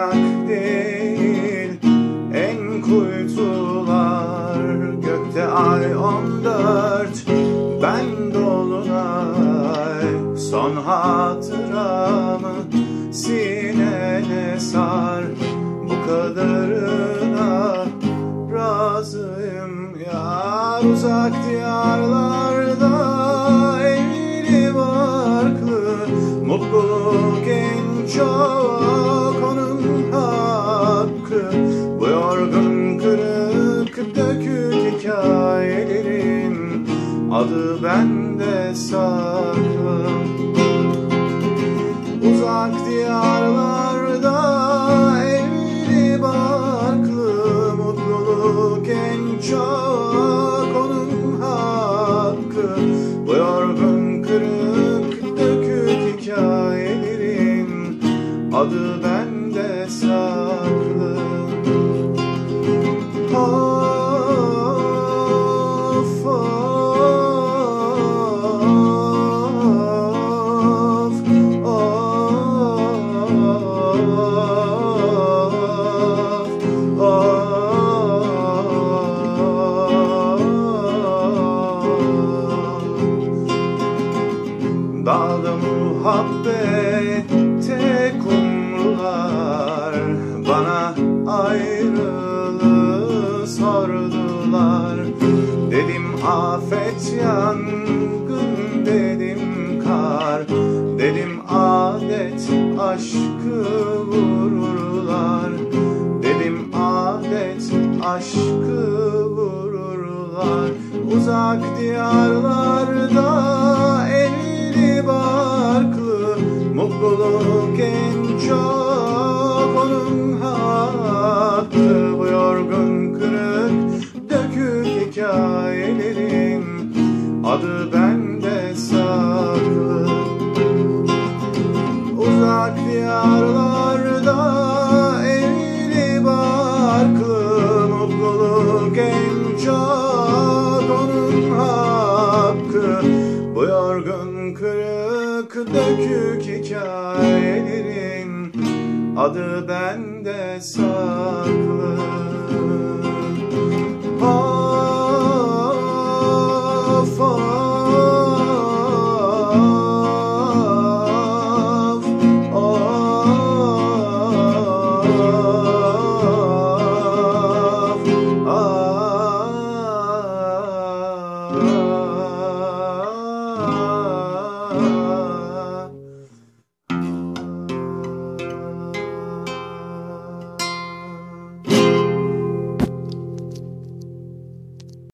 sığınak değil. En kuytular gökte ay on dört. Ben dolunay son hatıramı Sinene sar. Bu kadarına razıyım Yar uzak diyarlarda. Evli barklı Mutluluk en çok Adı bende saklı Uzak diyarlarda evli barklı Mutluluk en çok onun hakkı. Bu yorgun kırık dökük hikayelerin Adı bende saklı. Of Dağda muhabbette kumrular Bana ayrılığı sordular. Dedim afet yangın dedim kar. Dedim adet aşkı vururlar. Dedim adet aşkı vururlar. Uzak diyarlarda dökük hikayelerin Adı bende saklı